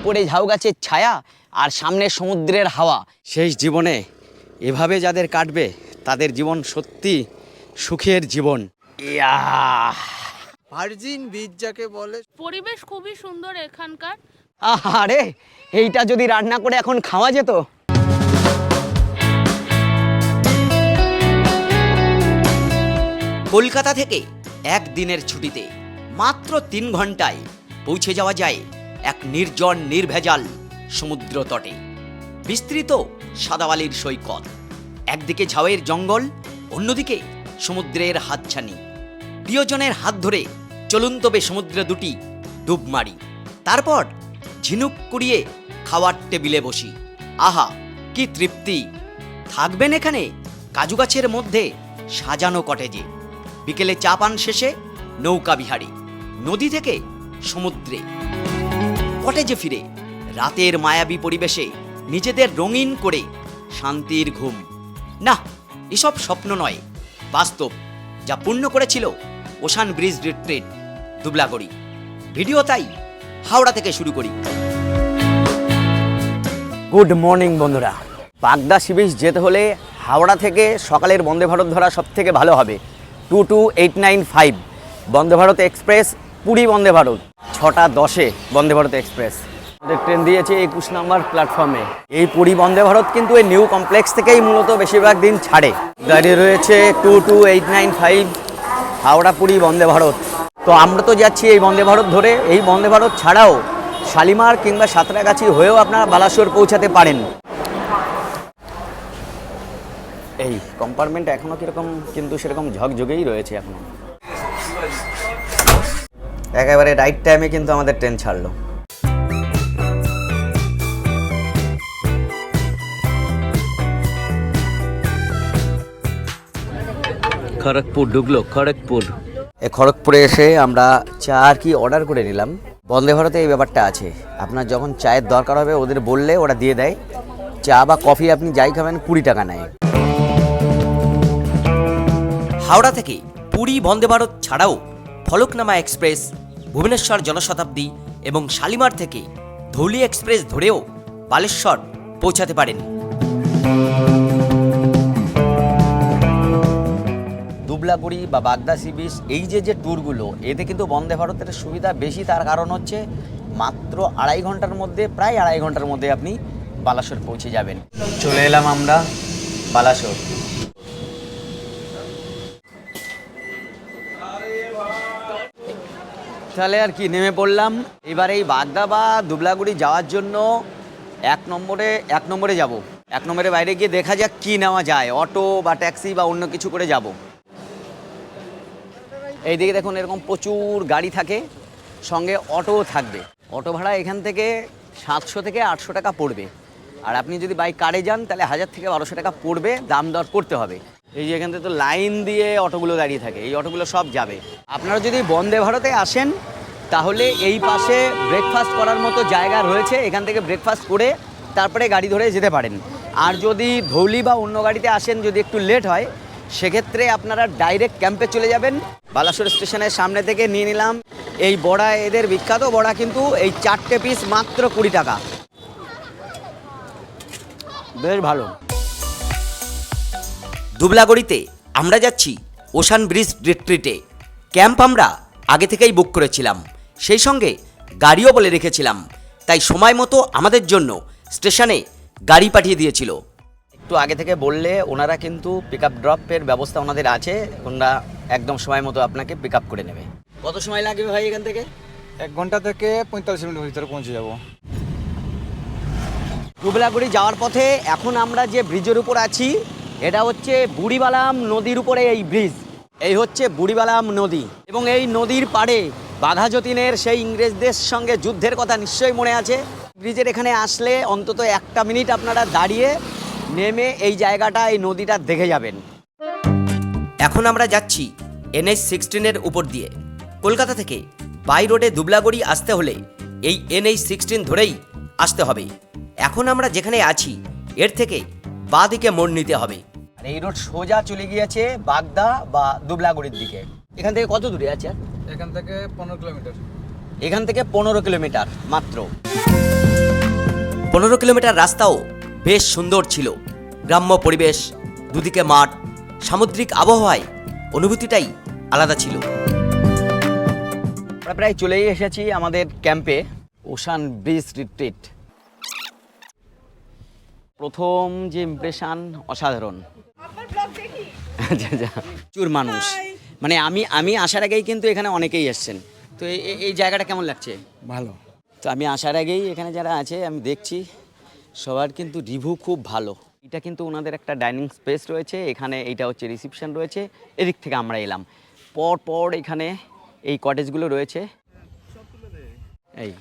উপরে ঝাউ গাছের ছায়া আর সামনে সমুদ্রের হাওয়া। শেষ জীবনে এভাবে যাদের কাটবে তাদের জীবন সত্যি সুখের জীবন। ইয়া ভার্জিন বীজ যাকে বলে। পরিবেশ খুবই সুন্দর এখানকার। আরে এইটা যদি রান্না করে এখন খাওয়া যেত। কলকাতা থেকে একদিনের ছুটিতে মাত্র তিন ঘন্টায় পৌঁছে যাওয়া যায় এক নির্জন নির্ভেজাল সমুদ্র তটে। বিস্তৃত সাদাবালির সৈকত। একদিকে ঝাউয়ের জঙ্গল, অন্যদিকে সমুদ্রের হাতছানি। প্রিয়জনের হাত ধরে চলুন তবে সমুদ্রে দুটি ডুব মারি। তারপর ঝিনুক কুড়িয়ে খাওয়ার টেবিলে বসি। আহা, কি তৃপ্তি! থাকবেন এখানে কাজু গাছের মধ্যে সাজানো কটেজে। বিকেলে চা পান শেষে নৌকা বিহারি। নদী থেকে সমুদ্রে। কটেজে ফিরে, রাতের মায়াবী পরিবেশে নিজেদের রঙিন করে শান্তির ঘুম। না, এসব স্বপ্ন নয়, বাস্তব, যা পূর্ণ করেছিল ocean bridge retreat, Dublagadi. Video তাই হাওড়া থেকে শুরু করি। গুড মর্নিং বন্ধুরা। বাগদা সি বিচ যেতে হলে হাওড়া থেকে সকালের বন্দে ভারত ধরা সব থেকে ভালো হবে। Two two eight nine five, Vande Bharat express Puri Vande Bharat, ছটা দশে বন্দে ভারত এক্সপ্রেস। আমাদের ট্রেন দিয়েছে একুশ নম্বর প্ল্যাটফর্মে এই পুরী বন্দে ভারত কিন্তু এই নিউ কমপ্লেক্স থেকেই মূলত বেশিরভাগ দিন ছাড়ে। গাড়ি রয়েছে two two eight nine five Howrah Puri Vande Bharat. তো আমরা তো যাচ্ছি এই বন্দে ভারত ধরে। এই বন্দে ভারত ছাড়াও শালিমার কিংবা সাঁতরাগাছি হয়েও আপনারা বালাসোর পৌঁছাতে পারেন। এই কম্পার্টমেন্ট এখনও কীরকম, কিন্তু সেরকম ঝকঝকেই রয়েছে এখনও। একেবারে রাইট টাইমে কিন্তু আমাদের ট্রেন ছাড়লো। খড়গপুর ঢুকলো খড়গপুর। এ খড়গপুরে এসে আমরা চা আর কি অর্ডার করে নিলাম। বন্দে ভারতে এই ব্যাপারটা আছে। আপনার যখন চায়ের দরকার হবে ওদের বললে ওরা দিয়ে দেয়। চা বা কফি আপনি যাই খাবেন কুড়ি টাকা নেয়। হাওড়া থেকে পুরী বন্দে ভারত ছাড়াও ফলকনামা এক্সপ্রেস, ভুবনেশ্বর জনশতাব্দী এবং শালিমার থেকে ধৌলি এক্সপ্রেস ধরেও বালেশ্বর পৌঁছাতে পারেন। দুবলাগুড়ি বা বাগদা সি বিচ, এই যে যে ট্যুরগুলো, এতে কিন্তু বন্দে ভারতের সুবিধা বেশি, তার কারণ হচ্ছে মাত্র আড়াই ঘণ্টার মধ্যে, প্রায় আড়াই ঘণ্টার মধ্যে আপনি বালাসোর পৌঁছে যাবেন। চলে এলাম আমরা বালাসোর। তাহলে আর কি, নেমে পড়লাম। এবার এই বাগদা বা দুবলাগুড়ি যাওয়ার জন্য এক নম্বরে এক নম্বরে যাব। এক নম্বরে বাইরে গিয়ে দেখা যাক কি নেওয়া যায়, অটো বা ট্যাক্সি বা অন্য কিছু করে যাব। এইদিকে দেখুন, এরকম প্রচুর গাড়ি থাকে, সঙ্গে অটোও থাকবে। অটো ভাড়া এখান থেকে সাতশো থেকে আটশো টাকা পড়বে। আর আপনি যদি বাইক কারে যান, তাহলে হাজার থেকে বারোশো টাকা পড়বে, দাম দর করতে হবে। এই যে এখান থেকে তো লাইন দিয়ে অটোগুলো দাঁড়িয়ে থাকে, এই অটোগুলো সব যাবে। আপনারা যদি বন্দে ভারতে আসেন, তাহলে এই পাশে ব্রেকফাস্ট করার মতো জায়গা রয়েছে, এখান থেকে ব্রেকফাস্ট করে তারপরে গাড়ি ধরে যেতে পারেন। আর যদি ধৌলি বা অন্য গাড়িতে আসেন, যদি একটু লেট হয়, সেক্ষেত্রে আপনারা ডাইরেক্ট ক্যাম্পে চলে যাবেন। বালাসোর স্টেশনের সামনে থেকে নিয়ে নিলাম। এই বড়া এদের বিখ্যাত বড়া, কিন্তু এই চারটে পিস মাত্র কুড়ি টাকা। বেশ ভালো। দুবলাগড়িতে আমরা যাচ্ছি ওশান ব্রিজ রিট্রিটে। ক্যাম্প আমরা আগে থেকেই বুক করেছিলাম। সেই সঙ্গে গাড়িও বলে রেখেছিলাম। তাই সময় মতো আমাদের জন্য স্টেশনে গাড়ি পাঠিয়ে দিয়েছিল। একটু আগে থেকে বললে ওনারা কিন্তু পিক আপ ড্রপের ব্যবস্থা ওনাদের আছে। ওনারা একদম সময় মতো আপনাকে পিক আপ করে নেবে। কত সময় লাগবে ভাই এখান থেকে? এক ঘণ্টা থেকে পঁয়তাল্লিশ মিনিটের ভিতরে পৌঁছে যাব। দুবলাগুড়ি যাওয়ার পথে এখন আমরা যে ব্রিজের উপর আছি এটা হচ্ছে বুড়িবালাম নদীর উপরে এই ব্রিজ। এই হচ্ছে বুড়িবালাম নদী। এবং এই নদীর পাড়ে বাঘা যতীনের সেই ইংরেজদের সঙ্গে যুদ্ধের কথা নিশ্চয়ই মনে আছে। ব্রিজের এখানে আসলে অন্তত একটা মিনিট আপনারা দাঁড়িয়ে নেমে এই জায়গাটা, এই নদীটা দেখে যাবেন। এখন আমরা যাচ্ছি এনএইচ সিক্সটিনের উপর দিয়ে। কলকাতা থেকে বাই রোডে দুবলাগড়ি আসতে হলে এই এনএইচ সিক্সটিন ধরেই আসতে হবে। এখন আমরা যেখানে আছি, এর থেকে বাঁ দিকে মোড় নিতে হবে। আর এই রোড সোজা চলে গিয়েছে বাগদা বা দুবলাগুড়ির দিকে। এখান থেকে কত দূরে আছে এখান থেকে পনেরো কিলোমিটার। এখান থেকে পনেরো কিলোমিটার মাত্র। পনেরো কিলোমিটার রাস্তাও বেশ সুন্দর ছিল। গ্রাম্য পরিবেশ দুদিকে মাঠ সামুদ্রিক আবহাওয়ায় অনুভূতিটাই আলাদা ছিল। আমরা প্রায় চলেই এসেছি আমাদের ক্যাম্পে ওশান ব্রিজ রিট্রিট প্রথম যে ইমপ্রেশন অসাধারণ। আচ্ছা আচ্ছা। প্রচুর মানুষ। মানে আমি আমি আসার আগেই কিন্তু এখানে অনেকেই এসছেন। তো এই- এই- এই জায়গাটা কেমন লাগছে? ভালো। তো আমি আসার আগেই এখানে যারা আছে আমি দেখছি সবার কিন্তু রিভিউ খুব ভালো। এটা কিন্তু ওনাদের একটা ডাইনিং স্পেস রয়েছে এখানে এইটা হচ্ছে রিসিপশন রয়েছে এদিক থেকে আমরা এলাম। পর পর এখানে এই কটেজগুলো রয়েছে। এই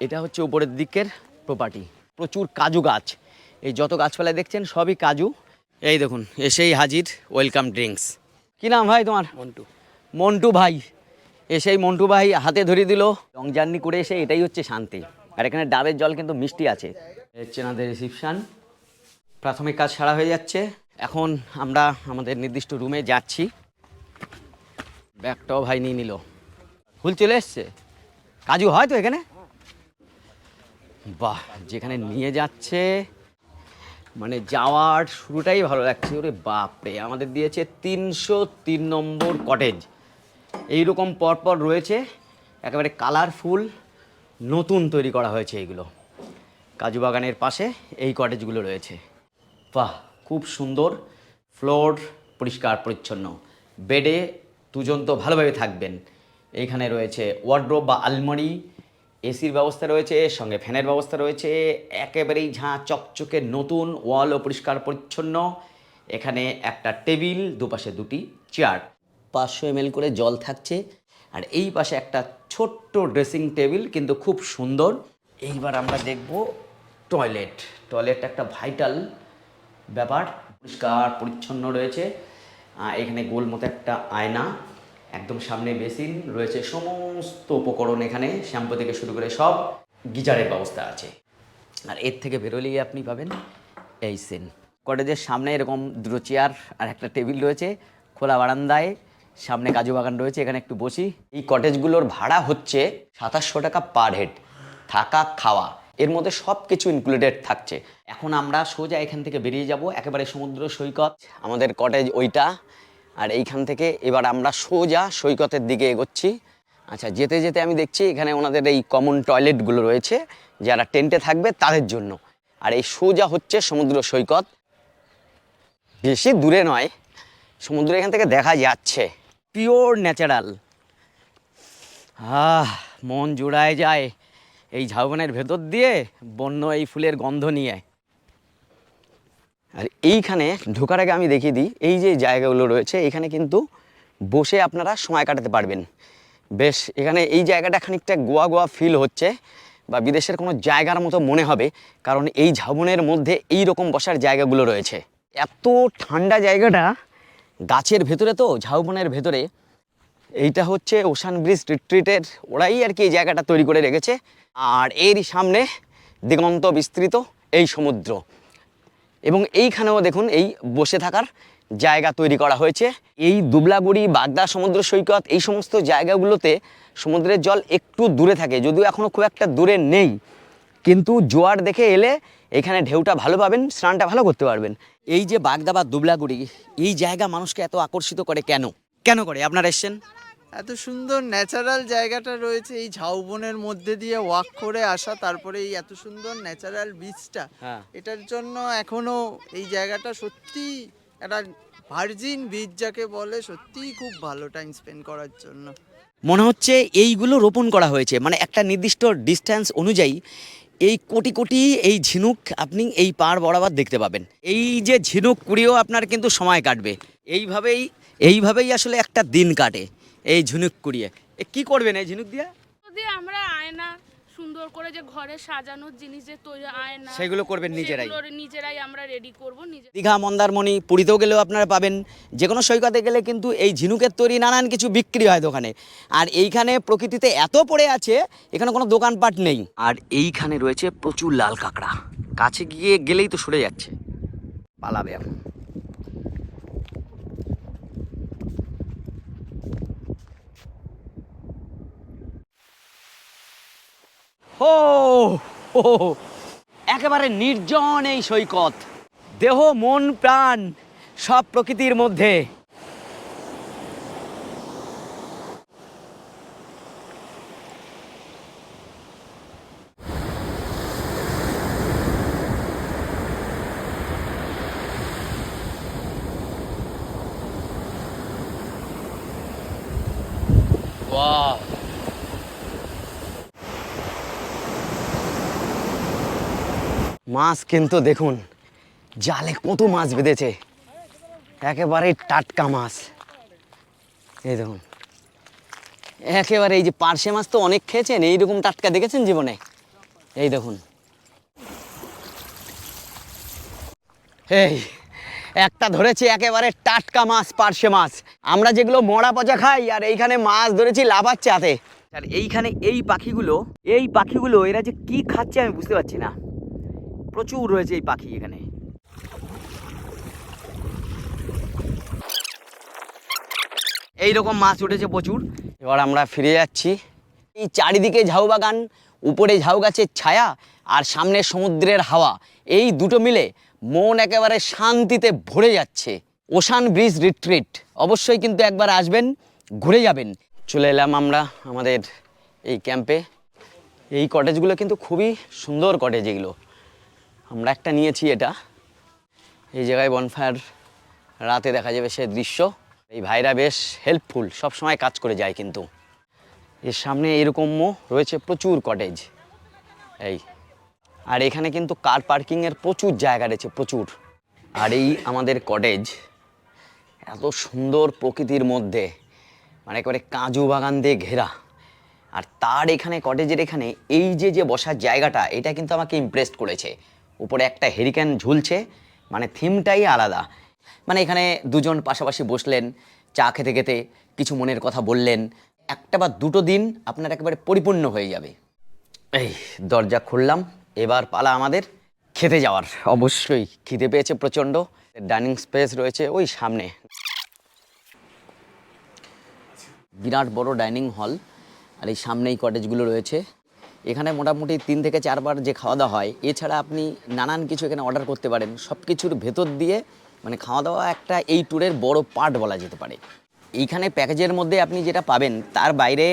এটা হচ্ছে উপরের দিকের প্রপার্টি প্রচুর কাজু গাছ। এই যত গাছপালা দেখছেন সবই কাজু। এই দেখুন এসেই হাজির ওয়েলকাম ড্রিঙ্কস কি নাম ভাই তোমার? মন্টু। মন্টু ভাই। এসেই মন্টু ভাই হাতে ধরে দিল। লং জার্নি করে এসে এটাই হচ্ছে শান্তি। আর এখানে ডাবের জল কিন্তু মিষ্টি আছে। হচ্ছে আমাদের রিসিপশান প্রাথমিক কাজ সারা হয়ে যাচ্ছে। এখন আমরা আমাদের নির্দিষ্ট রুমে যাচ্ছি। ব্যাগটাও ভাই নিয়ে নিল। ফুল চলে এসছে? কাজু হয় তো এখানে? বাহ যেখানে নিয়ে যাচ্ছে মানে যাওয়ার শুরুটাই ভালো লাগছে। ওরে বাপরে, আমাদের দিয়েছে তিনশো তিন নম্বর কটেজ এইরকম পরপর রয়েছে, একেবারে কালারফুল নতুন তৈরি করা হয়েছে এইগুলো কাজু বাগানের পাশে এই কটেজগুলো রয়েছে। বাহ, খুব সুন্দর ফ্লোর পরিষ্কার, পরিচ্ছন্ন। বেডে দুজন তো ভালোভাবে থাকবেন। এইখানে রয়েছে ওয়ার্ড্রোব বা আলমারি এসির ব্যবস্থা রয়েছে, সঙ্গে ফ্যানের ব্যবস্থা রয়েছে, একেবারেই ঝাঁ চকচকে নতুন ওয়ালও পরিষ্কার পরিচ্ছন্ন। এখানে একটা টেবিল, দুপাশে দুটি চেয়ার। পাঁচশো এমএল করে জল থাকছে, আর এই পাশে একটা ছোট্ট ড্রেসিং টেবিল, কিন্তু খুব সুন্দর। এইবার আমরা দেখব টয়লেট। টয়লেট একটা ভাইটাল ব্যাপার, পরিষ্কার পরিচ্ছন্ন রয়েছে। এখানে গোল মতো একটা আয়না। একদম সামনে বেসিন রয়েছে, সমস্ত উপকরণ এখানে, শ্যাম্পু থেকে শুরু করে সব গিজারের ব্যবস্থা আছে। আর এর থেকে বেরোলেই আপনি পাবেন এই সিন। কটেজের সামনে এরকম দুটো চেয়ার আর একটা টেবিল রয়েছে, খোলা বারান্দায়, সামনে কাজু বাগান রয়েছে, এখানে একটু বসি। এই কটেজগুলোর ভাড়া হচ্ছে সাতাশশো টাকা পার হেড, থাকা, খাওয়া। এর মধ্যে সব কিছু ইনক্লুডেড থাকছে। এখন আমরা সোজা এখান থেকে বেরিয়ে যাব, একেবারে সমুদ্র সৈকত। আমাদের কটেজ ওইটা আর এইখান থেকে এবার আমরা সোজা সৈকতের দিকে এগোচ্ছি। আচ্ছা যেতে যেতে আমি দেখছি এখানে ওনাদের এই কমন টয়লেটগুলো রয়েছে, যারা টেন্টে থাকবে তাদের জন্য। আর এই সোজা হচ্ছে সমুদ্র সৈকত। বেশি দূরে নয়, সমুদ্র এখান থেকে দেখা যাচ্ছে। পিওর ন্যাচারাল আহ, মন জোড়ায় যায় এই ঝাউবনের ভেতর দিয়ে বন্য এই ফুলের গন্ধ নিয়ে। আর এইখানে ঢোকার আগে আমি দেখিয়ে দিই, এই যে জায়গাগুলো রয়েছে, এখানে কিন্তু বসে আপনারা সময় কাটাতে পারবেন। বেশ, এখানে এই জায়গাটা খানিকটা গোয়া গোয়া ফিল হচ্ছে বা বিদেশের কোনো জায়গার মতো মনে হবে, কারণ এই ঝাবনের মধ্যে এই রকম বসার জায়গাগুলো রয়েছে। এত ঠান্ডা জায়গাটা গাছের ভেতরে তো, ঝাউবনের ভেতরে। এইটা হচ্ছে ওশান ব্রিজ রিট্রিটের ওরাই আর কি এই জায়গাটা তৈরি করে রেখেছে। আর এরই সামনে দিগন্ত বিস্তৃত এই সমুদ্র। এবং এইখানেও দেখুন, এই বসে থাকার জায়গা তৈরি করা হয়েছে। এই দুবলাগুড়ি, বাগদা সমুদ্র সৈকত, এই সমস্ত জায়গাগুলোতে সমুদ্রের জল একটু দূরে থাকে, যদিও এখনও খুব একটা দূরে নেই। কিন্তু জোয়ার দেখে এলে এখানে ঢেউটা ভালো পাবেন, স্নানটা ভালো করতে পারবেন। এই যে বাগদা বা দুবলাগুড়ি, এই জায়গা মানুষকে এত আকর্ষিত করে কেন? কেন করে? আপনারা এসছেন? এত সুন্দর ন্যাচারাল জায়গাটা রয়েছে এই ঝাউবনের মধ্যে দিয়ে ওয়াক করে আসা তারপরে এই এত সুন্দর ন্যাচারাল বিচটা হ্যাঁ। এটার জন্য এখনও এই জায়গাটা সত্যি একটা ভার্জিন বিচ যাকে বলে সত্যিই খুব ভালো টাইম স্পেন্ড করার জন্য। মনে হচ্ছে এইগুলো রোপণ করা হয়েছে। মানে একটা নির্দিষ্ট ডিস্ট্যান্স অনুযায়ী এই কোটি কোটি এই ঝিনুক আপনি এই পার বরাবর দেখতে পাবেন। এই যে ঝিনুক কুড়িয়েও আপনার কিন্তু সময় কাটবে। এইভাবেই এইভাবেই আসলে একটা দিন কাটে। এই ঝিনুক কুড়িয়ে। এ কি করবেন এই ঝিনুক দিয়ে? যদি আমরা আয়না সুন্দর করে যে ঘরে সাজানোর জিনিস যে তৈরি আয়না সেগুলো করবেন নিজেরাই। নিজেরাই আমরা রেডি করব নিজে দীঘা মন্দারমণি পুরীতেও গেলেও আপনারা পাবেন। যে কোনো সৈকতে গেলে কিন্তু এই ঝিনুকের তৈরি নানান কিছু বিক্রি হয় দোকানে। আর এইখানে প্রকৃতিতে এত পড়ে আছে এখানে কোনো দোকানপাট নেই। আর এইখানে রয়েছে প্রচুর লাল কাঁকড়া। কাছে গিয়ে গেলেই তো সরে যাচ্ছে। পালাবে এখন। হো হো, একেবারে নির্জন এই সৈকত। দেহ মন প্রাণ সব প্রকৃতির মধ্যে। মাছ কিন্তু দেখুন, জালে কত মাছ বেঁধেছে। একেবারে টাটকা মাছ। এই দেখুন, একেবারে এই যে পার্শে মাছ তো অনেক খেয়েছেন, এইরকম টাটকা দেখেছেন জীবনে? এই দেখুন। এই, একটা ধরেছি একেবারে টাটকা মাছ, পার্শে মাছ। আমরা যেগুলো মরা পচা খাই, আর এইখানে মাছ ধরেছি লাফাচ্ছে চাতে আর এইখানে এই পাখিগুলো এই পাখিগুলো, এরা যে কি খাচ্ছে আমি বুঝতে পারছি না। প্রচুর রয়েছে এই পাখি এখানে। এই রকম মাছ উঠেছে প্রচুর। এবার আমরা ফিরে যাচ্ছি। এই চারিদিকে ঝাউ বাগান, উপরে ঝাউ গাছের ছায়া আর সামনে সমুদ্রের হাওয়া। এই দুটো মিলে মন একেবারে শান্তিতে ভরে যাচ্ছে। Ocean bridge retreat. অবশ্যই কিন্তু একবার আসবেন, ঘুরে যাবেন। চলে এলাম আমরা আমাদের এই ক্যাম্পে। এই কটেজগুলো কিন্তু খুবই সুন্দর কটেজ এগুলো। আমরা একটা নিয়েছি এটা। এই জায়গায় বনফায়ার রাতে দেখা যাবে সে দৃশ্য। এই ভাইরা বেশ হেল্পফুল সব সময় কাজ করে যায় কিন্তু। এর সামনে এরকমও রয়েছে প্রচুর কটেজ এই, আর এখানে কিন্তু কার পার্কিংয়ের প্রচুর জায়গা রয়েছে, প্রচুর। আর এই আমাদের কটেজ এত সুন্দর প্রকৃতির মধ্যে মানে একেবারে কাজু বাগান দিয়ে ঘেরা। আর তার এখানে কটেজের এখানে এই যে যে বসার জায়গাটা, এটা কিন্তু আমাকে ইমপ্রেস করেছে। উপরে একটা হেরিকেন ঝুলছে মানে থিমটাই আলাদা। মানে এখানে দুজন পাশাপাশি বসলেন, চা খেতে খেতে কিছু মনের কথা বললেন। একটা বা দুটো দিন আপনার একেবারে পরিপূর্ণ হয়ে যাবে। এই, দরজা খুললাম, এবার পালা আমাদের খেতে যাওয়ার। অবশ্যই খিদে পেয়েছে প্রচণ্ড। ডাইনিং স্পেস রয়েছে ওই সামনে। বিরাট বড় ডাইনিং হল, আর এই সামনেই কটেজগুলো রয়েছে। এখানে মোটামুটি তিন থেকে চারবার যে খাওয়া দাওয়া হয়, এছাড়া আপনি নানান কিছু এখানে অর্ডার করতে পারেন। সব কিছুর ভেতর দিয়ে মানে খাওয়া দাওয়া একটা এই ট্যুরের বড় পার্ট বলা যেতে পারে। এইখানে প্যাকেজের মধ্যে আপনি যেটা পাবেন, তার বাইরে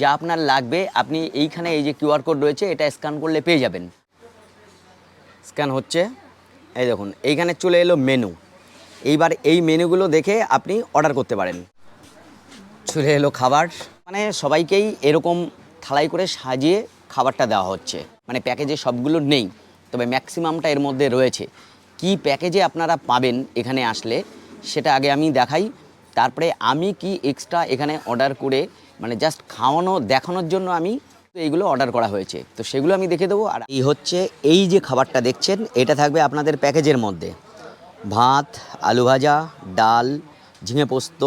যা আপনার লাগবে, আপনি এইখানে এই যে কিউআর কোড রয়েছে, এটা স্ক্যান করলে পেয়ে যাবেন। স্ক্যান হচ্ছে, এই দেখুন, এইখানে চলে এলো মেনু এইবার এই মেনুগুলো দেখে আপনি অর্ডার করতে পারেন। চলে এলো খাবার। মানে সবাইকেই এরকম থালাই করে সাজিয়ে খাবারটা দেওয়া হচ্ছে। মানে প্যাকেজে সবগুলো নেই, তবে ম্যাক্সিমামটা এর মধ্যে রয়েছে। কি প্যাকেজে আপনারা পাবেন এখানে আসলে, সেটা আগে আমি দেখাই। তারপরে আমি কি এক্সট্রা এখানে অর্ডার করে মানে জাস্ট খাওয়ানো, দেখানোর জন্য আমি এইগুলো অর্ডার করা হয়েছে। তো সেগুলো আমি দেখে দেবো। আর এই হচ্ছে, এই যে খাবারটা দেখছেন, এটা থাকবে আপনাদের প্যাকেজের মধ্যে। ভাত, আলু ভাজা, ডাল, ঝিঙে পোস্ত,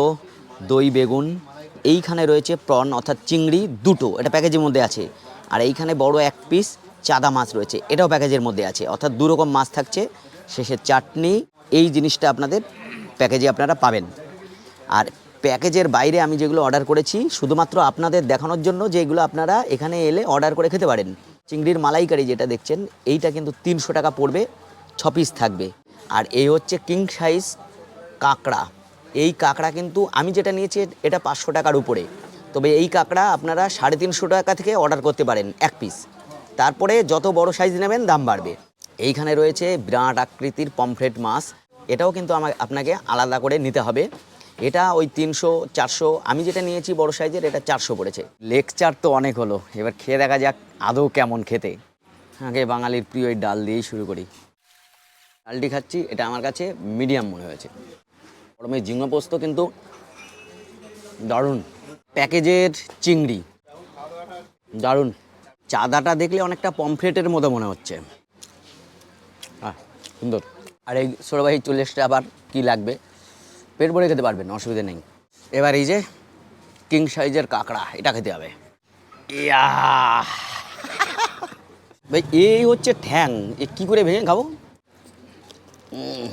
দই, বেগুন, এইখানে রয়েছে প্রন অর্থাৎ চিংড়ি দুটো। এটা প্যাকেজের মধ্যে আছে। আর এইখানে বড় এক পিস চাদা মাছ রয়েছে। এটাও প্যাকেজের মধ্যে আছে। অর্থাৎ দু রকম মাছ থাকছে। শেষে চাটনি। এই জিনিসটা আপনাদের প্যাকেজে আপনারা পাবেন। আর প্যাকেজের বাইরে আমি যেগুলো অর্ডার করেছি, শুধুমাত্র আপনাদের দেখানোর জন্য যে এগুলো আপনারা এখানে এলে অর্ডার করে খেতে পারেন। চিংড়ির মালাইকারি যেটা দেখছেন, এইটা কিন্তু তিনশো টাকা পড়বে, ছ পিস থাকবে। আর এই হচ্ছে কিং সাইজ কাঁকড়া। এই কাঁকড়া কিন্তু আমি যেটা নিয়েছি, এটা পাঁচশো টাকার উপরে। তবে এই কাঁকড়া আপনারা সাড়ে তিনশো টাকা থেকে অর্ডার করতে পারেন, এক পিস। তারপরে যত বড় সাইজ নেবেন, দাম বাড়বে। এইখানে রয়েছে বিরাট আকৃতির পমফ্রেট মাছ। এটাও কিন্তু আমার আপনাকে আলাদা করে নিতে হবে। এটা ওই তিনশো, চারশো, আমি যেটা নিয়েছি বড় সাইজের, এটা চারশো পড়েছে। লেকচার তো অনেক হলো। এবার খেয়ে দেখা যাক আদৌ কেমন খেতে। আগে বাঙালির প্রিয় ওই ডাল দিয়েই শুরু করি। ডালটি খাচ্ছি, এটা আমার কাছে মিডিয়াম মনে হয়েছে। গরমে ঝিঙে পোস্ত কিন্তু দারুণ। প্যাকেজের চিংড়ি। দারুণ। চাঁদাটা দেখলে অনেকটা পমফ্রেটের মতো মনে হচ্ছে। সুন্দর। আর এই সরবাহি চলে এসছে আবার, কী লাগবে? পেট ভরে খেতে পারবেন, অসুবিধা নেই। এবার এই যে কিং সাইজের কাঁকড়া, এটা খেতে হবে। ইয়া! ভাই, এই হচ্ছে ঠ্যাং। এ কী করে ভেঙে খাব? উম।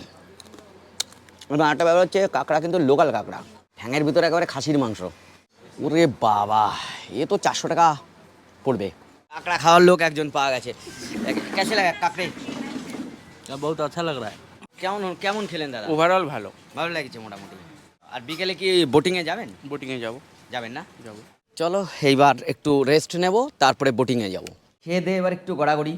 এবং আরেকটা ব্যাপার হচ্ছে, কাঁকড়া কিন্তু লোকাল কাঁকড়া। ঠ্যাঙের ভিতরে একেবারে খাসির মাংস। ওরে বাবা এ তো চারশো টাকা পড়বে কাঁকড়া খাওয়ার লোক একজন পাওয়া গেছে কেসে লাগে কাঁকড়ে बहुत अच्छा लग रहा है কেমন কেমন খেলেন দাদা ওভারঅল ভালো ভালো লাগছে মোটামুটি আর বিকেলে কি বোটিংয়ে যাবেন বোটিংয়ে যাব যাবেন না যাব চলো এইবার একটু রেস্ট নেব তারপরে বোটিংয়ে যাব খেয়ে দিয়ে এবার একটু গড়াগড়ি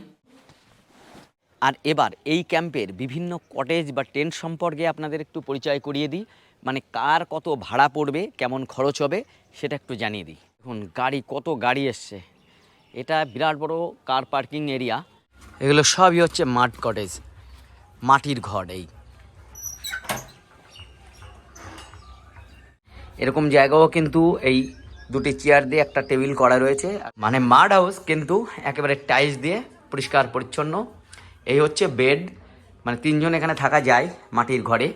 আর এবার এই ক্যাম্পের বিভিন্ন কটেজ বা টেন্ট সম্পর্কে আপনাদের একটু পরিচয় করিয়ে দিই মানে কার কত ভাড়া পড়বে, কেমন খরচ হবে, সেটা একটু জানিয়ে দিই। এখন গাড়ি, কত গাড়ি এসছে। এটা বিরাট বড় কার পার্কিং এরিয়া এগুলো সবই হচ্ছে মাড কটেজ মাটির ঘর এই। এরকম জায়গাও কিন্তু এই দুটি চেয়ার দিয়ে একটা টেবিল করা রয়েছে। মানে মাড হাউস কিন্তু একেবারে টাইলস দিয়ে পরিষ্কার পরিচ্ছন্ন। এই হচ্ছে বেড মানে তিনজন এখানে থাকা যায় মাটির ঘরে।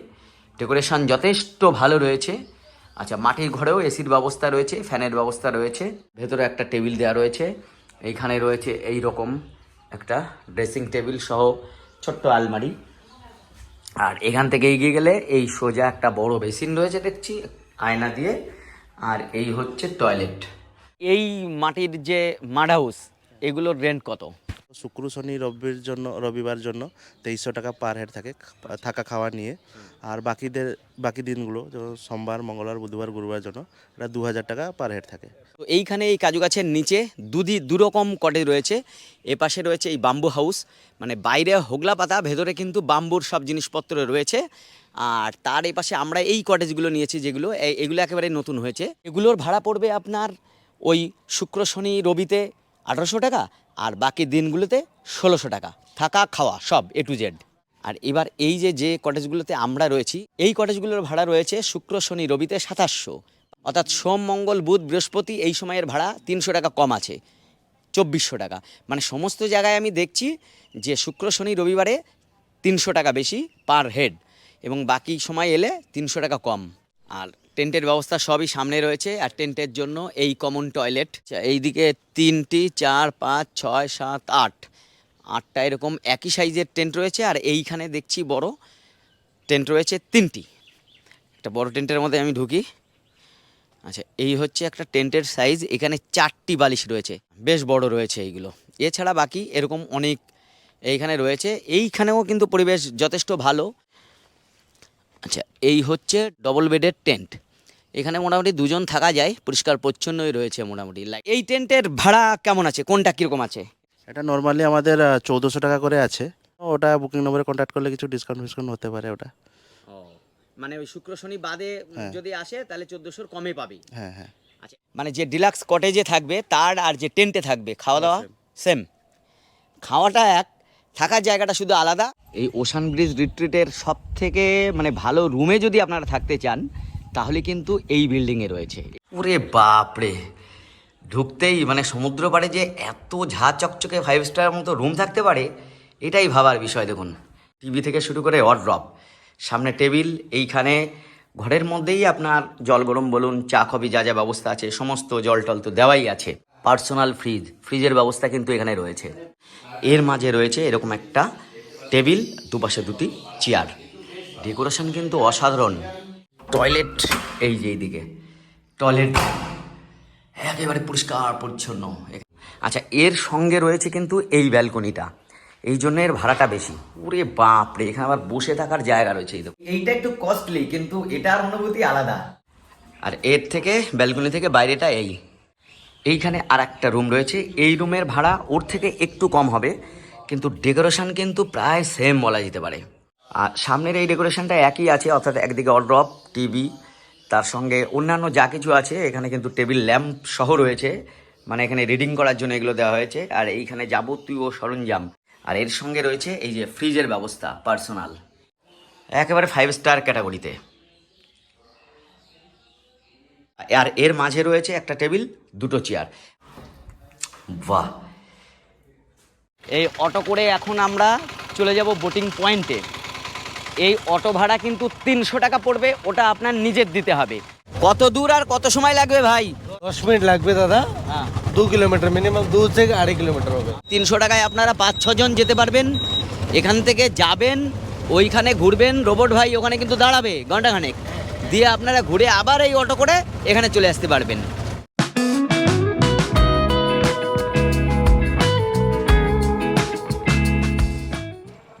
ডেকোরেশন যথেষ্ট ভালো রয়েছে। আচ্ছা মাটির ঘরেও এসির ব্যবস্থা রয়েছে, ফ্যানের ব্যবস্থা রয়েছে, ভেতরে একটা টেবিল দেওয়া রয়েছে, এইখানে রয়েছে এই রকম একটা ড্রেসিং টেবিল সহ ছোট্ট আলমারি। আর এখান থেকে এগিয়ে গেলে এই সোজা একটা বড় বেসিন রয়েছে দেখছি, আয়না দিয়ে, আর এই হচ্ছে টয়লেট। এই মাটির যে মাড হাউস, এগুলোর রেন্ট কত? শুক্র, শনি, রবির জন্য, রবিবার জন্য তেইশশো টাকা পার হেড থাকে, থাকা খাওয়া নিয়ে। আর বাকিদের, বাকি দিনগুলো, যেমন সোমবার, মঙ্গলবার, বুধবার, গুরুবার জন্য এটা দু হাজার টাকা পার হেড থাকে। তো এইখানে এই কাজু গাছের নিচে দুদি, দুরকম কটেজ রয়েছে। এ পাশে রয়েছে এই বাম্বু হাউস মানে বাইরে হোগলা পাতা, ভেতরে কিন্তু বাম্বুর সব জিনিসপত্র রয়েছে। আর তার এই পাশে আমরা এই কটেজগুলো নিয়েছি, যেগুলো এগুলো একেবারে নতুন হয়েছে। এগুলোর ভাড়া পড়বে আপনার ওই শুক্র, শনি, রবিতে আঠারোশো টাকা। আর বাকি দিনগুলোতে ষোলোশো টাকা। থাকা, খাওয়া, সব এ টু জেড আর এবার এই যে যে কটেজগুলোতে আমরা রয়েছি, এই কটেজগুলোর ভাড়া রয়েছে শুক্র, শনি, রবিতে সাতাশশো। অর্থাৎ সোম, মঙ্গল, বুধ, বৃহস্পতি এই সময়ের ভাড়া তিনশো টাকা কম আছে, চব্বিশশো টাকা। মানে সমস্ত জায়গায় আমি দেখছি যে, শুক্র, শনি, রবিবারে তিনশো টাকা বেশি পার হেড এবং বাকি সময় এলে তিনশো টাকা কম। আর টেন্টের ব্যবস্থা সবই সামনে রয়েছে আর টেন্টের জন্য এই কমন টয়লেট এইদিকে তিনটি, চার, পাঁচ, ছয়, সাত, আট। আটটা এরকম একই সাইজের টেন্ট রয়েছে আর এইখানে দেখছি বড় টেন্ট রয়েছে তিনটি। একটা বড় টেন্টের মধ্যে আমি ঢুকি। আচ্ছা এই হচ্ছে একটা টেন্টের সাইজ এখানে চারটি বালিশ রয়েছে। বেশ বড় রয়েছে এইগুলো। এছাড়া বাকি এরকম অনেক এইখানে রয়েছে। এইখানেও কিন্তু পরিবেশ যথেষ্ট ভালো। আচ্ছা এই হচ্ছে ডবল বেডের টেন্ট এখানে মোটামুটি দুজন থাকা যায় পরিষ্কার পরিচ্ছন্নই রয়েছে মোটামুটি। এই টেন্টের ভাড়া কেমন আছে? কোনটা কীরকম আছে? এটা নর্মালি আমাদের চৌদ্দশো টাকা করে আছে। ওটা বুকিং নম্বরে কন্ট্যাক্ট করলে কিছু ডিসকাউন্ট ফিসকাউন্ট হতে পারে ওটা। ও মানে ওই শুক্র শনি বাদে হ্যাঁ। যদি আসে তাহলে চোদ্দোশোর কমে পাবি। হ্যাঁ হ্যাঁ। আচ্ছা মানে যে ডিলাক্স কটেজে থাকবে তার আর যে টেন্টে থাকবে খাওয়া দাওয়া সেম খাওয়াটা এক থাকার জায়গাটা শুধু আলাদা। এই ওশান ব্রিজ রিট্রিটের সব থেকে মানে ভালো রুমে যদি আপনারা থাকতে চান, তাহলে কিন্তু এই বিল্ডিংয়ে রয়েছে। ওরে বাপরে! ঢুকতেই মানে সমুদ্র পাড়ে যে এত ঝা চকচকে ফাইভ স্টার মতো রুম থাকতে পারে, এটাই ভাবার বিষয় দেখুন। টিভি থেকে শুরু করে অড্রপ সামনে টেবিল এইখানে ঘরের মধ্যেই আপনার জল গরম বলুন, চা, কফি, যা যা ব্যবস্থা আছে, সমস্ত জল টল তো দেওয়াই আছে। Personal fridge. ফ্রিজের ব্যবস্থা কিন্তু এখানে রয়েছে। এর মাঝে রয়েছে এরকম একটা টেবিল দুপাশে দুটি চেয়ার। ডেকোরেশন কিন্তু অসাধারণ। টয়লেট এই যে এইদিকে। টয়লেট একেবারে পরিষ্কার পরিচ্ছন্ন। আচ্ছা এর সঙ্গে রয়েছে কিন্তু এই ব্যালকনিটা। এই জন্য এর ভাড়াটা বেশি। ওরে বাপ রে এখানে আবার বসে থাকার জায়গা রয়েছে। এইটা একটু কস্টলি কিন্তু এটার অনুভূতি আলাদা। আর এর থেকে ব্যালকনি থেকে বাইরেটা এই। এইখানে আর একটা রুম রয়েছে। এই রুমের ভাড়া ওর থেকে একটু কম হবে, কিন্তু ডেকোরেশন কিন্তু প্রায় সেম বলা যেতে পারে। আর সামনের এই ডেকোরেশনটা একই আছে, অর্থাৎ একদিকে অড্রপ টিভি তার সঙ্গে অন্যান্য যা কিছু আছে, এখানে কিন্তু টেবিল ল্যাম্প সহ রয়েছে। মানে এখানে রিডিং করার জন্য এগুলো দেওয়া হয়েছে। আর এইখানে যাবতীয় সরঞ্জাম। আর এর সঙ্গে রয়েছে এই যে ফ্রিজের ব্যবস্থা পার্সোনাল একেবারে ফাইভ স্টার ক্যাটাগরিতে আর এর মাঝে রয়েছে একটা টেবিল দুটো চেয়ার। বাহ। এই অটো করে এখন আমরা চলে যাব বোটিং পয়েন্টে এই অটো ভাড়া কিন্তু তিনশো টাকা পড়বে ওটা আপনার নিজের দিতে হবে। কত দূর আর কত সময় লাগবে ভাই? দশ মিনিট লাগবে দাদা। হ্যাঁ। দু কিলোমিটার মিনিমাম দু থেকে আড়াই কিলোমিটার হবে। তিনশো টাকায় আপনারা পাঁচ ছজন যেতে পারবেন। এখান থেকে যাবেন ওইখানে ঘুরবেন। রোবট ভাই ওখানে কিন্তু দাঁড়াবে ঘন্টাখানেক দিয়ে আপনারা ঘুরে আবার এই অটো করে এখানে চলে আসতে পারবেন।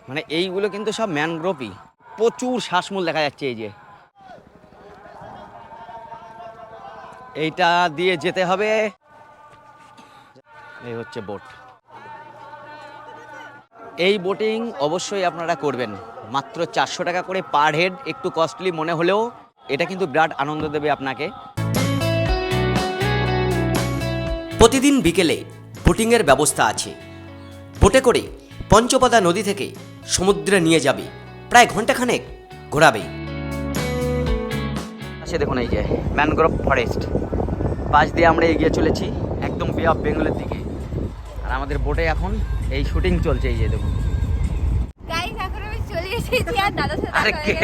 মানে এইগুলো কিন্তু সব ম্যানগ্রোভই। প্রচুর শ্বাসমূল দেখা যাচ্ছে এই যে। এইটা দিয়ে যেতে হবে। এই হচ্ছে বোট। এই বোটিং অবশ্যই আপনারা করবেন। মাত্র চারশো টাকা করে পার হেড, একটু কস্টলি মনে হলেও এটা কিন্তু বিরাট আনন্দ দেবে আপনাকে। প্রতিদিন বিকেলে বোটিংয়ের ব্যবস্থা আছে। বোটে করে পঞ্চপদা নদী থেকে সমুদ্রে নিয়ে যাবে। প্রায় ঘন্টাখানেক ঘোরাবে। সে দেখুন এই যে ম্যানগ্রোভ ফরেস্ট। পাশ দিয়ে আমরা এগিয়ে চলেছি একদম বে অফ বেঙ্গলের দিকে। আর আমাদের বোটে এখন এই শুটিং চলছে এই যে দেখুন। আরে কে?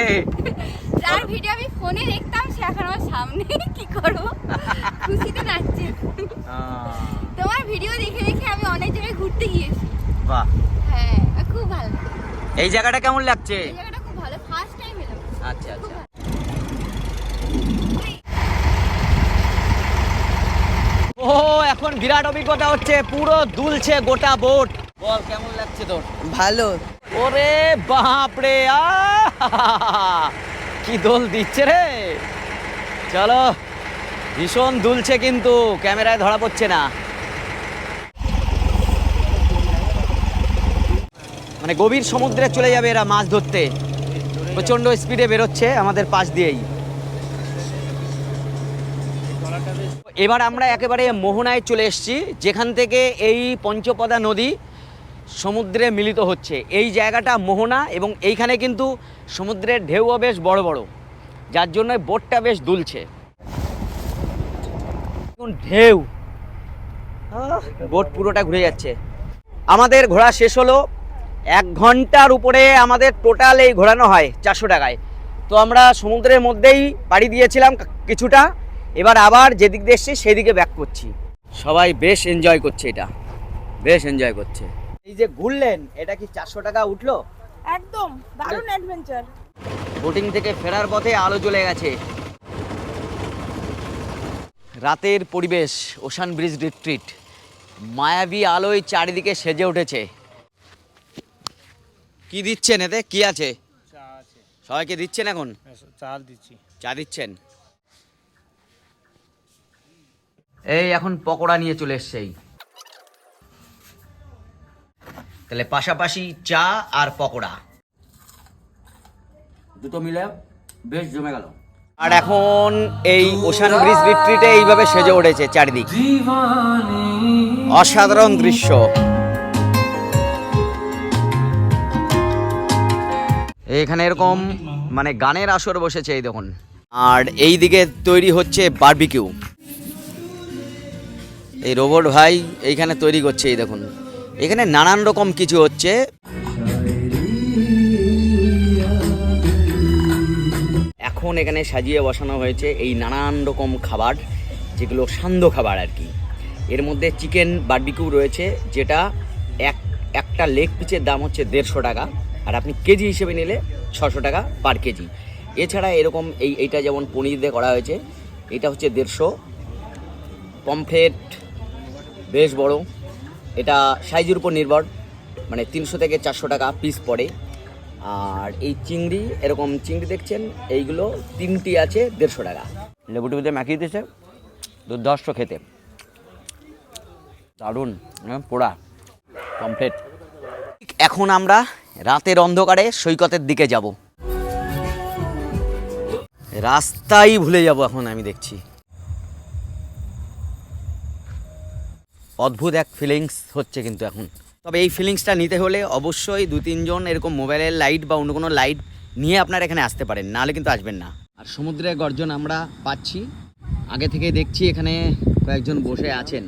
যার ভিডিও আমি ফোনে দেখতাম সে এখন আমার সামনে। কি করব? খুশিতে নাচছে। তোমার ভিডিও দেখে দেখে আমি অনেক জায়গায় ঘুরতে গিয়েছি। বাহ। হ্যাঁ খুব ভালো এই জায়গাটা কেমন লাগছে? এই জায়গাটা খুব ভালো। ফার্স্ট টাইম এলাম। আচ্ছা আচ্ছা। ও এখন বিরাট অভিজ্ঞতা হচ্ছে পুরো দুলছে গোটা বোট। বল কেমন লাগছে তোর? ভালো। ওরে বাপ রে আহ! কি দোল দিচ্ছে রে? চলো, ভীষণ দুলছে কিন্তু, ক্যামেরায় ধরা পড়ছে না। মানে গভীর সমুদ্রে চলে যাবে এরা মাছ ধরতে। প্রচণ্ড স্পিডে বেরোচ্ছে আমাদের পাশ দিয়েই। এবার আমরা একেবারে মোহনায় চলে এসেছি, যেখান থেকে এই পঞ্চপদা নদী সমুদ্রে মিলিত হচ্ছে। এই জায়গাটা মোহনা এবং এইখানে কিন্তু সমুদ্রের ঢেউও বেশ বড় বড়, যার জন্য বোটটা বেশ দুলছে। ঢেউ। বোট পুরোটা ঘুরে যাচ্ছে। আমাদের ঘোরা শেষ হলো। এক ঘণ্টার উপরে আমাদের টোটাল এই ঘোরানো হয় চারশো টাকায়। তো আমরা সমুদ্রের মধ্যেই পাড়ি দিয়েছিলাম কিছুটা। এবার আবার যেদিক এসছি, সেদিকে ব্যাক করছি। সবাই বেশ এনজয় করছে এটা। বেশ এনজয় করছে। এই যে ঘুরলেন এটা কি চারশো টাকা উঠল? একদম দারুণ অ্যাডভেঞ্চার বোটিং থেকে ফেরার পথে আলো জ্বলে গেছে। রাতের পরিবেশ ওশান ব্রিজ রিট্রিট মায়াবী আলোয় চারিদিকে সেজে উঠেছে। কি দিচ্ছেন এতে? কি আছে? সবাইকে দিচ্ছেন এখন? চাল দিচ্ছি। চা দিচ্ছেন? এই এখন পকোড়া নিয়ে চলে এসছে এই। তাহলে পাশাপাশি চা আর পকোড়া। দুটো মিলে বেশ জমে গেল। আর এখন এই ওশান ব্রিজ রিট্রিটে এইভাবে সেজে উঠেছে চারিদিক। অসাধারণ দৃশ্য। এখানে এরকম মানে গানের আসর বসেছে এই দেখুন। আর এই দিকে তৈরি হচ্ছে বার্বিকিউ এই রোবট ভাই এইখানে তৈরি করছে এই দেখুন। এখানে নানান রকম কিছু হচ্ছে। এখন এখানে সাজিয়ে বসানো হয়েছে এই নানান রকম খাবার, যেগুলো সান্ধ্য খাবার আর কি। এর মধ্যে চিকেন বারবিকিউ রয়েছে, যেটা এক, একটা লেগ পিচের দাম হচ্ছে দেড়শো টাকা, আর আপনি কেজি হিসেবে নিলে ছশো টাকা পার কেজি। এছাড়া এরকম এই, এইটা যেমন পনির দিয়ে করা হয়েছে, এটা হচ্ছে দেড়শো। পমফ্রেট, বেশ বড়। এটা সাইজের উপর নির্ভর মানে তিনশো থেকে চারশো টাকা পিস পড়ে। আর এই চিংড়ি, এরকম চিংড়ি দেখছেন, এইগুলো তিনটি আছে দেড়শো টাকা। লেবু টেবুতে মাখিয়ে দিয়েছে দুর্ধর্ষ খেতে। দারুণ পোড়া কমপ্লিট এখন আমরা রাতের অন্ধকারে সৈকতের দিকে যাব। রাস্তাই ভুলে যাব এখন আমি দেখছি। অদ্ভুত এক ফিলিংস হচ্ছে কিন্তু এখন। তবে এই ফিলিংসটা নিতে হলে অবশ্যই দু তিনজন এরকম মোবাইলের লাইট বা অন্য কোনো লাইট নিয়ে আপনারা এখানে আসতে পারেন, নাহলে কিন্তু আসবেন না। আর সমুদ্রের গর্জন আমরা পাচ্ছি। আগে থেকে দেখছি এখানে কয়েকজন বসে আছেন।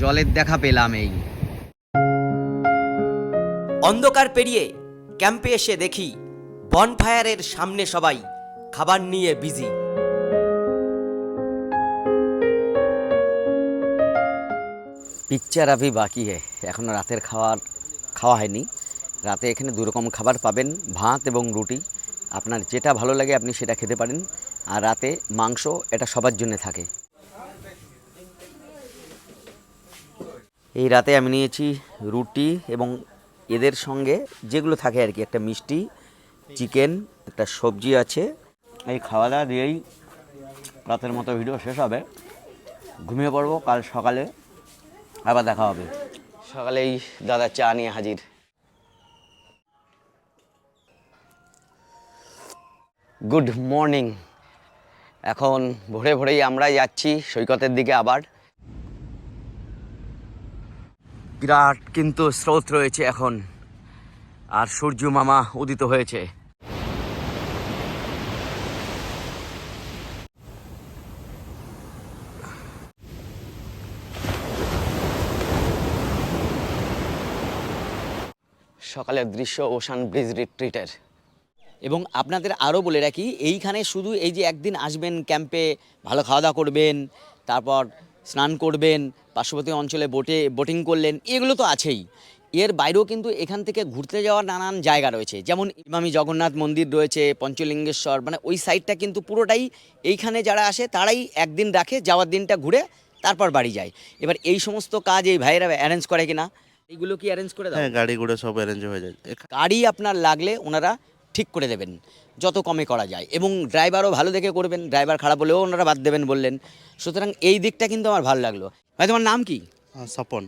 জলের দেখা পেলাম এই। অন্ধকার পেরিয়ে ক্যাম্পে এসে দেখি বনফায়ারের সামনে সবাই খাবার নিয়ে বিজি পিকচার আভি বাকি হে এখনও রাতের খাবার খাওয়া হয়নি রাতে এখানে দু রকম খাবার পাবেন ভাত এবং রুটি আপনার যেটা ভালো লাগে আপনি সেটা খেতে পারেন আর রাতে মাংস এটা সবার জন্য থাকে এই রাতে আমি নিয়েছি রুটি এবং এদের সঙ্গে যেগুলো থাকে আর কি, একটা মিষ্টি, চিকেন, একটা সবজি আছে। এই খাওয়া দাওয়া দিয়েই রাতের মতো ভিডিও শেষ হবে। ঘুমিয়ে পড়ব কাল সকালে। আবার দেখা হবে। সকালেই দাদা চা নিয়ে হাজির। Good morning. এখন ভোরে ভোরেই আমরা যাচ্ছি সৈকতের দিকে আবার। বিরাট কিন্তু স্রোত রয়েছে এখন। আর সূর্য মামা উদিত হয়েছে। সকালের দৃশ্য ওশান ব্রিজ রিট্রিটের। এবং আপনাদের আরও বলে রাখি, এইখানে শুধু এই যে একদিন আসবেন ক্যাম্পে, ভালো খাওয়া দাওয়া করবেন, তারপর স্নান করবেন, পার্শ্ববর্তী অঞ্চলে বোটে, বোটিং করলেন, এগুলো তো আছেই। এর বাইরেও কিন্তু এখান থেকে ঘুরতে যাওয়ার নানান জায়গা রয়েছে, যেমন ইমামি জগন্নাথ মন্দির রয়েছে, পঞ্চলিঙ্গেশ্বর মানে ওই সাইডটা কিন্তু পুরোটাই এইখানে যারা আসে, তারাই একদিন রাখে, যাওয়ার দিনটা ঘুরে তারপর বাড়ি যায়। এবার এই সমস্ত কাজ এই ভাইয়েরা অ্যারেঞ্জ করে কিনা এইগুলো কি অ্যারেঞ্জ করে দাও? হ্যাঁ গাড়ি ঘোড়া সব অ্যারেঞ্জ হয়ে যায়। গাড়ি আপনার লাগলে ওনারা ঠিক করে দেবেন যত কমে করা যায়। এবং ড্রাইভারও ভালো দেখে করবেন ড্রাইভার খারাপ হলেও ওনারা বাদ দেবেন বললেন। সুতরাং এই দিকটা কিন্তু আমার ভালো লাগল। ভাই তোমার নাম কি? স্বপন।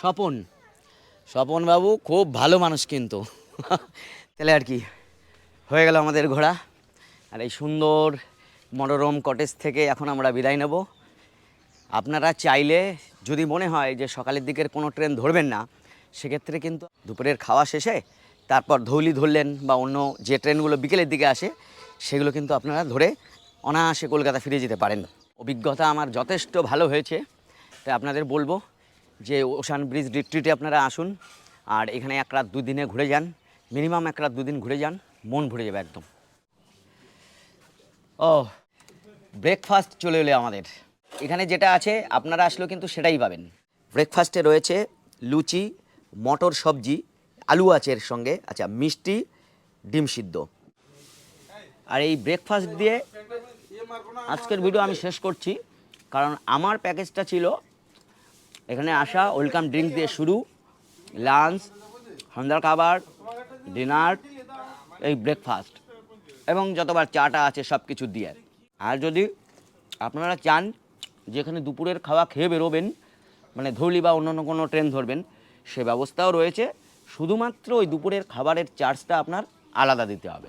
স্বপন। স্বপন বাবু খুব ভালো মানুষ কিন্তু। তাহলে আর কি হয়ে গেল আমাদের ঘোড়া। আর এই সুন্দর মনোরম কটেজ থেকে এখন আমরা বিদায় নেব। আপনারা চাইলে যদি মনে হয় যে সকালের দিকের কোনো ট্রেন ধরবেন না, সেক্ষেত্রে কিন্তু দুপুরের খাওয়া শেষে তারপর ধৌলি ধরলেন বা অন্য যে ট্রেনগুলো বিকেলের দিকে আসে, সেগুলো কিন্তু আপনারা ধরে অনায়াসে কলকাতা ফিরে যেতে পারেন। অভিজ্ঞতা আমার যথেষ্ট ভালো হয়েছে, তাই আপনাদের বলব যে ওশান ব্রিজ রিট্রিটে আপনারা আসুন, আর এখানে এক রাত দুদিনে ঘুরে যান, মিনিমাম এক রাত দুদিন ঘুরে যান, মন ভরে যাবে একদম। ও ব্রেকফাস্ট চলে এলো আমাদের। এখানে যেটা আছে, আপনারা আসলেও কিন্তু সেটাই পাবেন। ব্রেকফাস্টে রয়েছে লুচি, মটর সবজি, আলু আছে এর সঙ্গে আচ্ছা মিষ্টি, ডিম সিদ্ধ। আর এই ব্রেকফাস্ট দিয়ে আজকের ভিডিও আমি শেষ করছি, কারণ আমার প্যাকেজটা ছিল এখানে আসা ওয়েলকাম ড্রিঙ্ক দিয়ে শুরু লাঞ্চ সন্ধ্যার খাবার ডিনার এই ব্রেকফাস্ট এবং যতবার চাটা আছে সব কিছু দিয়ে। আর যদি আপনারা চান যে এখানে দুপুরের খাওয়া খেয়ে বেরোবেন মানে ধরলি বা অন্য কোনো ট্রেন ধরবেন, সে ব্যবস্থাও রয়েছে। শুধুমাত্র ওই দুপুরের খাবারের চার্জটা আপনার আলাদা দিতে হবে।